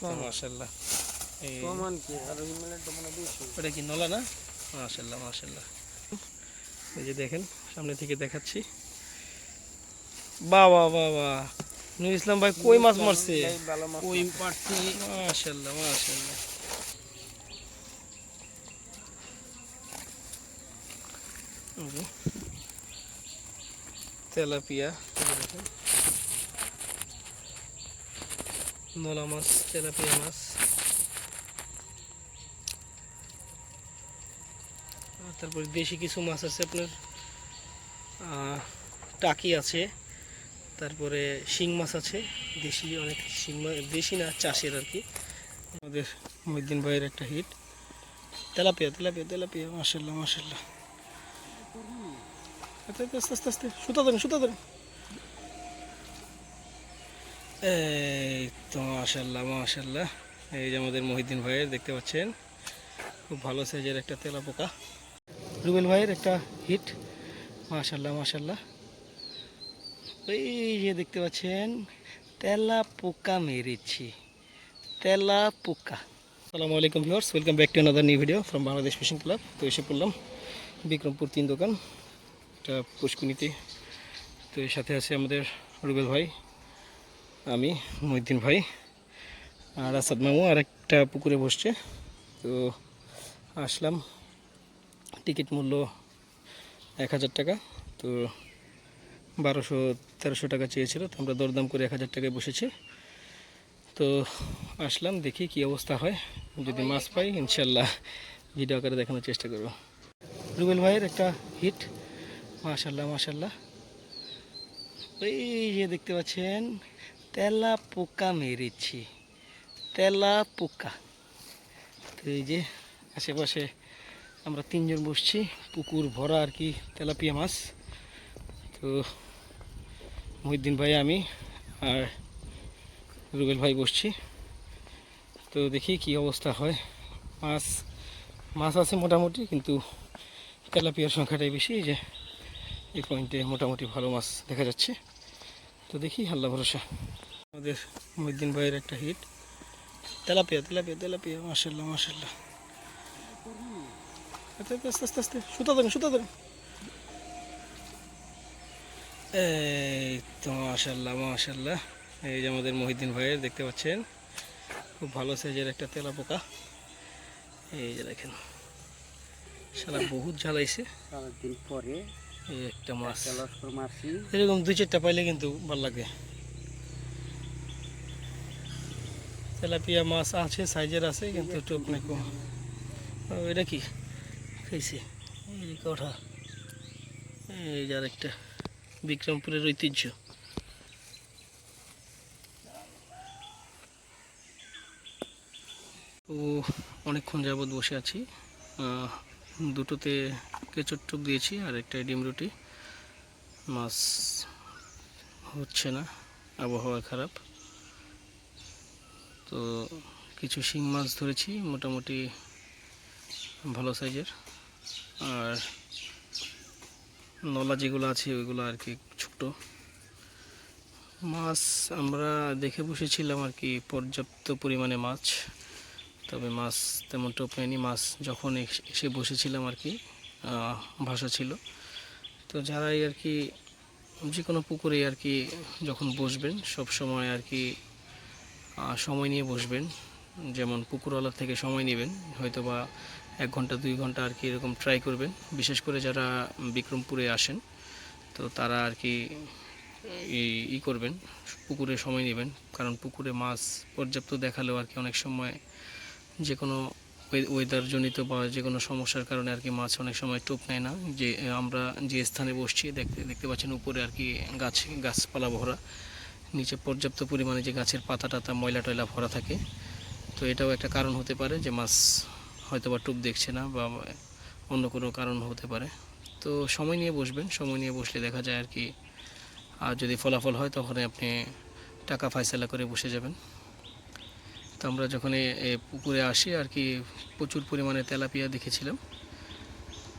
কম মাশাল্লাহ এই কি? আর হিমালয়টা মানে বেশি ওটা কি নলা না? মাশাল্লাহ মাশাল্লাহ এই যে দেখেন সামনে থেকে দেখাচ্ছি। বাবা বাবা নুর ইসলাম ভাই কই মাছ মারছে? এই ভালো মাছ কই পারছি মাশাল্লাহ মাশাল্লাহ তেলাপিয়া দেখেন। নলা মাছ, তেলাপিয়া মাছ। তারপরে দেশি কিছু মাছ আছে আপনার টাকি আছে। তারপরে শিং মাছ আছে, দেশি, অনেক শিং মাছ, দেশি না, চাষের আর কি। আমাদের মহিদ্দিন ভাইয়ের একটা হিট তেলাপিয়া তেলাপিয়া তেলাপিয়া মাসাল্লাহ মাসাল্লাহ আস্তে আস্তে আস্তে আস্তে, সুতা ধরেন সুতা ধরেন। এই তো মাসাল্লাহ মাসাল্লাহ এই যে আমাদের মহিদ্দিন ভাইয়ের, দেখতে পাচ্ছেন? খুব ভালো সাইজের একটা তেলা পোকা রুবেল ভাইয়ের একটা হিট। মাশাল্লাহ মাশাল্লাহ এই যে দেখতে পাচ্ছেন তেলা পোকা মেরেছি। তেলা পোকা আসসালামু আলাইকুম viewers, welcome back to another new video from Bangladesh fishing club তো এসে পড়লাম বিক্রমপুর তিন দোকান। এটা পুষ্কুনিতে তো এর সাথে আছে আমাদের রুবেল ভাই। আমি মহিদ্দিন ভাই আর আসাদ মামু আর একটা পুকুরে বসছে। তো আসলাম। টিকিট মূল্য এক হাজার টাকা। তো বারোশো, তেরোশো টাকা চেয়েছিল, তো আমরা দরদাম করে এক হাজার টাকায় বসেছি। তো আসলাম, দেখি কি অবস্থা হয়। যদি মাছ পাই, ইনশাল্লাহ ভিডিও আকারে দেখানোর চেষ্টা করব। রুবেল ভাইয়ের একটা হিট মাশাল্লাহ মাশাল্লাহ। এই যে দেখতে পাচ্ছেন তেলা পোকা মেরেছি, তেলা পোকা। তো এই যে আশেপাশে আমরা তিনজন বসছি, পুকুর ভরা আর কি তেলাপিয়া মাছ। তো মহিদ্দিন ভাই, আমি আর রুবেল ভাই বসছি। তো দেখি কি অবস্থা হয়। মাছ মাছ আছে মোটামুটি, কিন্তু তেলাপিয়ার সংখ্যাটাই বেশি। যে এই পয়েন্টে মোটামুটি ভালো মাছ দেখা যাচ্ছে। তো দেখি, আল্লাহ ভরসা। আমাদের মহিদ্দিন ভাইয়ের একটা হিট তেলাপিয়া তেলাপিয়া তেলাপিয়া মাসাল্লাহ মাসাল্লাহ আস্তে আস্তে আস্তে আস্তে আস্তে সুতা ধরেন সুতা ধরেন। এই তো মাশাল্লাহ মাশাল্লাহ এই যে আমাদের মহিদ্দিন ভাইয়ের দেখতে পাচ্ছেন? খুব ভালো সাইজের একটা তেলা পোকা এই যে দেখেন। সারা বহুত সারাদিন পরে এই একটা মাছি। এরকম দুই চারটা পাইলে কিন্তু ভালো লাগে। তেলাপিয়া মাছ আছে, সাইজের আছে, কিন্তু টোপ নাই কম। এটা কি? খাইছে। এই কঠা। এই যে আরেকটা। বিক্রমপুরের ঐতিহ্য। ও, অনেকক্ষণ যাবৎ বসে আছি। দুটোতে কেঁচোর টুক দিয়েছি, আর একটা ডিম রুটি। মাছ হচ্ছে না। আবহাওয়া খারাপ। তো কিছু শিং মাছ ধরেছি, মোটামুটি ভালো সাইজের। আর নলা যেগুলো আছে, ওইগুলো আর কি ছোট মাছ আমরা দেখে বসেছিলাম আর কি, পর্যাপ্ত পরিমাণে মাছ। তবে মাছ তেমন টোপ নেয়নি মাছ যখন এস- বসেছিলাম আর কি ভাষা ছিল। তো যারাই আর কি, যে কোনো পুকুরে আর কি যখন বসবেন সব সময় আর কি সময় নিয়ে বসবেন। যেমন পুকুরওয়ালার থেকে সময় নেবেন হয়তো বা এক ঘণ্টা, দুই ঘণ্টা আর কি এরকম ট্রাই করবেন। বিশেষ করে যারা বিক্রমপুরে আসেন, তো তারা আর কি ই- করবেন, পুকুরে সময় নেবেন। কারণ পুকুরে মাছ পর্যাপ্ত দেখালেও আর কি অনেক সময় যে কোনো ওয়েদার জনিত বা যে কোনো সমস্যার কারণে আর কি মাছ অনেক সময় টোপ নেয় না। যে, আমরা যে স্থানে বসছি, দেখতে দেখতে পাচ্ছেন উপরে আর কি গাছ, গাছপালা ভরা। নিচে পর্যাপ্ত পরিমাণে যে গাছের পাতা টাতা ময়লা টয়লা ভরা থাকে। তো এটাও একটা কারণ হতে পারে যে মাছ হয়তো বা টোপ দেখছে না বা অন্য কোনো কারণ হতে পারে। তো সময় নিয়ে বসবেন, সময় নিয়ে বসলে দেখা যায় আর কি, আর যদি ফলাফল হয় তখন আপনি টাকা ফাইসলা করে বসে যাবেন। তো আমরা যখন পুকুরে আসি আর কি, প্রচুর পরিমাণে তেলাপিয়া দেখেছিলাম।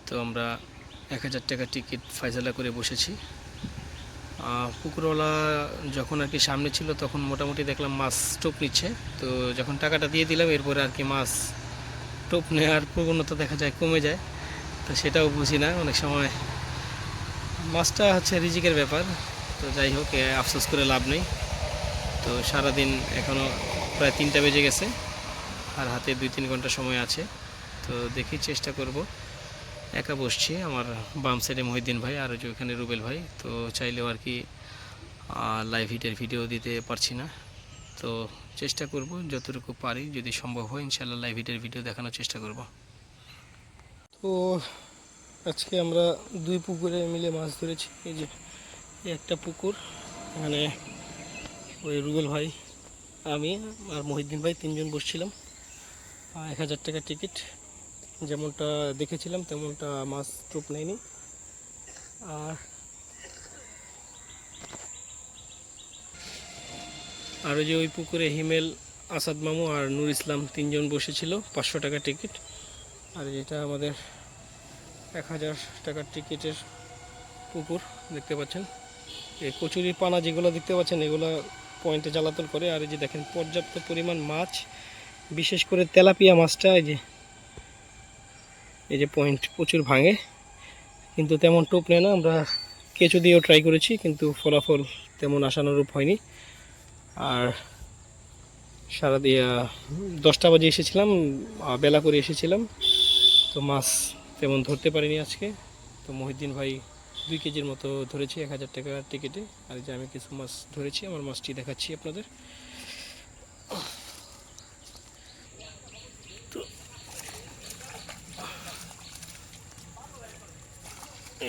তো আমরা এক হাজার টাকা টিকিট ফাইসলা করে বসেছি। পুকুরওয়ালা যখন আর কি সামনে ছিল, তখন মোটামুটি দেখলাম মাছ টোপ নিচ্ছে। তো যখন টাকাটা দিয়ে দিলাম, এরপরে আর কি মাছ টোপ নেওয়ার প্রবণতা দেখা যায়, কমে যায়। তো সেটাও বুঝি না, অনেক সময় মাছটা হচ্ছে রিজিকের ব্যাপার। তো যাই হোক আফসোস করে লাভ নেই। তো সারাদিন এখনও প্রায় তিনটা বেজে গেছে, আর হাতে দুই তিন ঘণ্টা সময় আছে। তো দেখি চেষ্টা করব। একা বসছি, আমার বাম সাইডে মহিদ্দিন ভাই আর যে ওখানে রুবেল ভাই। তো চাইলেও আর কি লাইভ হিটের ভিডিও দিতে পারছি না। তো চেষ্টা করব, যতটুকু পারি, যদি সম্ভব হয় ইনশাল্লাহ লাইভ হিটের ভিডিও দেখানোর চেষ্টা করব। তো আজকে আমরা দুই পুকুরে মিলে মাছ ধরেছি। এই যে একটা পুকুর, এখানে ওই রুবেল ভাই, আমি আর মহিদ্দিন ভাই তিনজন বসছিলাম। এক হাজার টাকা টিকিট যেমনটা দেখেছিলাম, তেমনটা মাছ টোপ নেয়নি। আর আর ওই যে ওই পুকুরে হিমেল, আসাদ মামু আর নূর ইসলাম তিনজন বসেছিল, পাঁচশো টাকা টিকিট। আর যেটা আমাদের এক হাজার টাকার টিকিটের পুকুর, দেখতে পাচ্ছেন। এই কচুরি পানা যেগুলো দেখতে পাচ্ছেন, এগুলো পয়েন্টে জ্বালাতন করে। আর এই যে দেখেন, পর্যাপ্ত পরিমাণ মাছ, বিশেষ করে তেলাপিয়া মাছটা, এই যে এই যে পয়েন্ট প্রচুর ভাঙে। কিন্তু তেমন টোপ নেয় না, আমরা কেঁচো দিয়েও ট্রাই করেছি, কিন্তু ফলাফল তেমন আশানুরূপ হয়নি। আর সারা দিয়ে দশটা বাজে এসেছিলাম বেলা করে এসেছিলাম। তো মাছ তেমন ধরতে পারিনি আজকে। তো মহিদ্দিন ভাই দুই কেজির মতো ধরেছি, এক হাজার টাকার টিকিটে আর যে আমি কিছু মাছ ধরেছি, আমার মাছটি দেখাচ্ছি আপনাদের।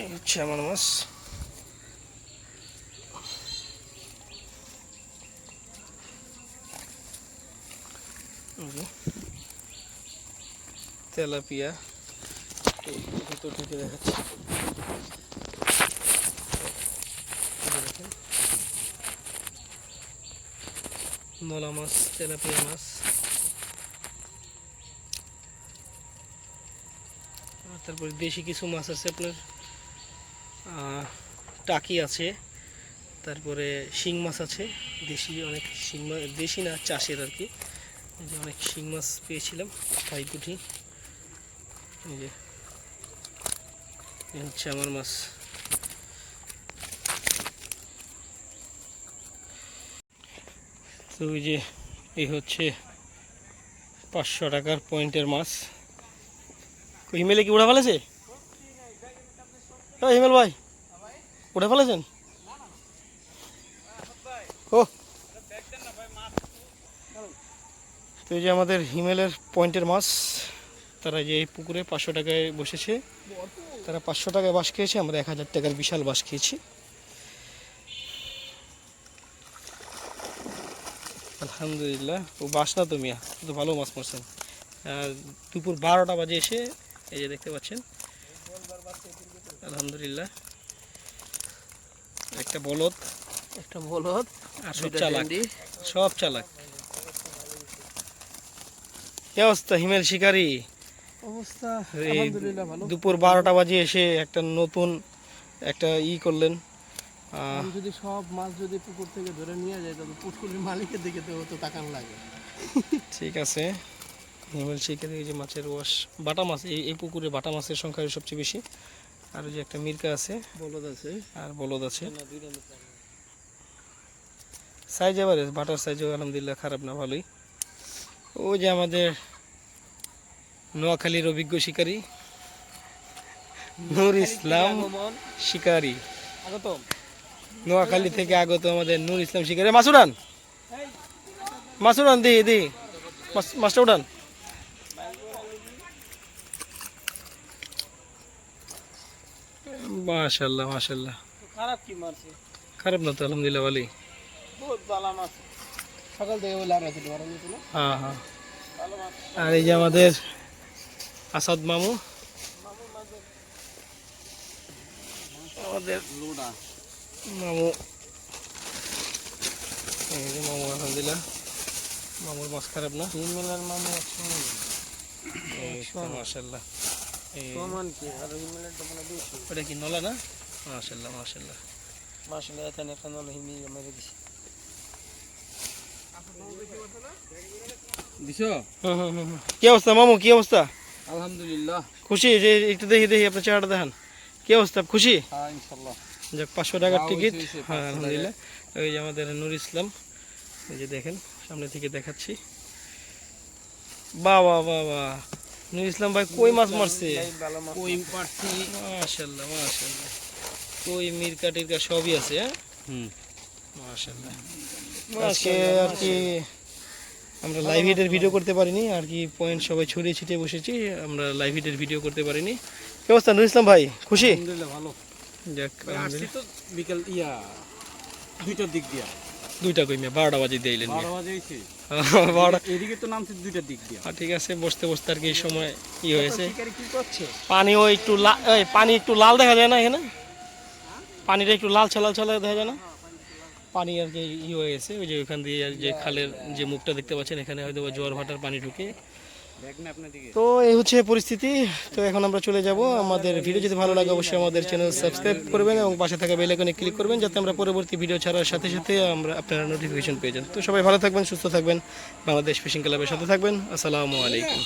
এই হচ্ছে আমার মাছ এই যে তেলাপিয়া এই ভিতর থেকে দেখাচ্ছি এই যে দেখেন। নলা মাছ তেলাপিয়া মাছ আর তারপরে দেশি কিছু মাছ আছে আপনার আহ, টাকি আছে, তারপরে শিং মাছ আছে, দেশি অনেক শিং মাছ, দেশি না, চাষের আর কি। এই যে অনেক শিং মাছ পেয়েছিলাম খাই পুঁটি। এই যে হচ্ছে আমার মাছ। তো ওই যে, এই হচ্ছে পাঁচশো টাকার পয়েন্টের মাছ। হিমেলে কি উড়া ফেলেছে? ও হিমেল ভাই, উঠে ফেলেছেন? তো এই যে আমাদের হিমেলের পয়েন্টের মাছ, তারা যে এই পুকুরে পাঁচশো টাকায় বসেছে, তারা পাঁচশো টাকায় বাস খেয়েছে, আমরা এক হাজার টাকার বিশাল বাস খেয়েছি। আলহামদুলিল্লাহ, ও বাস না তো মিয়া তো ভালো মাছ মারছেন। আর দুপুর বারোটা বাজে এসে, এই যে দেখতে পাচ্ছেন আলহামদুলিল্লাহ। একটা বলদ একটা বলদ আর সব চালাক। সব চালাক। কি অবস্থা হিমেল শিকারী? অবস্থা আলহামদুলিল্লাহ ভালো। দুপুর বারোটা বাজে এসে একটা নতুন একটা ই করলেন। যদি সব মাছ যদি পুকুর থেকে ধরে নিয়ে যায় তবে পুকুরের মালিকের দিকে তো তো তাকান লাগে। ঠিক আছে। হিমেল শিকারি এই যে মাছের ওয়াশ বাটা মাছ এই এই পুকুরে বাটা মাছের সংখ্যা সবচেয়ে বেশি। আর ওই যে একটা মির্কা আছে। বলদ আছে। আর বলদ আছে। সাইজ এবারে বাটার সাইজও আলহামদুলিল্লাহ খারাপ না ভালোই। ওই যে আমাদের নোয়াখালীর অভিজ্ঞ শিকারী নূর ইসলাম শিকারী। আগতম? নোয়াখালী থেকে আগত আমাদের নূর ইসলাম শিকারী। মাসুরান মাসুরান দি দি। মাছটা উঠান। মাশাল্লাহ মাশাল্লাহ খারাপ কি মারছে? খারাপ না তো আলহামদুলিল্লাহ ভালোই। বহুত ভালো মাছ সকাল থেকে বলে আমরা খেতে পারব না? হ্যাঁ হ্যাঁ। আর এই যে আমাদের আসাদ মামু। আমাদের লোডা। মামু। এই যে মামু আলহামদুলিল্লাহ। মামুর মাছ খারাপ না? তিন মেলার মামু আছে এই ওই ওটা কি নলা না? মাশাল্লাহ মাশাল্লাহ একটা নলে হিমি মেরে দিছি। কি অবস্থা মামু? কি অবস্থা? আলহামদুলিল্লাহ। খুশি? যে একটু দেখি দেখি আপনার চেহারাটা দেখান। কি অবস্থা? খুশি? হ্যাঁ যাক পাঁচশো টাকার হ্যাঁ, টিকিট হয়েছে, হ্যাঁ আলহামদুলিল্লাহ। ওই যে আমাদের নুর ইসলাম এই যে দেখেন সামনে থেকে দেখাচ্ছি। বাহ বাহ বাহ বাহ। নূর ইসলাম ভাই কই মাছ মারছে? কই পারছি মাশাল্লাহ মাশাল্লাহ কই মিরকা টিরকা সবই আছে হ্যাঁ? হুম। মাশাল্লাহ আজকে আর কি আমরা লাইভ হিটের ভিডিও করতে পারিনি আর কি পয়েন্ট সবাই ছড়িয়ে ছিটিয়ে বসেছি আমরা লাইভ হিটের ভিডিও করতে পারিনি। কি অবস্থা নূর ইসলাম ভাই? খুশি? আলহামদুলিল্লাহ ভালো। যাক আসছি তো বিকেল ইয়া দুইটার দিক দিয়া। দুইটা কই মিয়া বারোটা বাজে দিলেন বারো বাজে হয়েছে বারোটা এদিকে তো নামছে দুইটার দিক দিয়া। ঠিক আছে বসতে বসতে আর কি এই সময় কি হয়েছে পানি পানিও একটু এই, পানি একটু লাল দেখা যায় না এখানে? পানিটা একটু লাল ছালাল ছালা দেখা যায় না? পানি আর কি ই হয়ে গেছে ওই যে ওইখান দিয়ে যে খালের যে মুখটা দেখতে পাচ্ছেন এখানে হয়তো জোয়ার ভাটার পানি ঢুকে। তো এই হচ্ছে পরিস্থিতি। তো এখন আমরা চলে যাব। আমাদের ভিডিও যদি ভালো লাগে, অবশ্যই আমাদের চ্যানেল সাবস্ক্রাইব করবেন এবং পাশে থাকা বেল আইকনে ক্লিক করবেন, যাতে আমরা পরবর্তী ভিডিও ছাড়ার সাথে সাথে আমরা আপনারা নোটিফিকেশন পেয়ে যান। তো সবাই ভালো থাকবেন, সুস্থ থাকবেন। বাংলাদেশ ফিশিং ক্লাবের সাথে থাকবেন। আসসালামু আলাইকুম।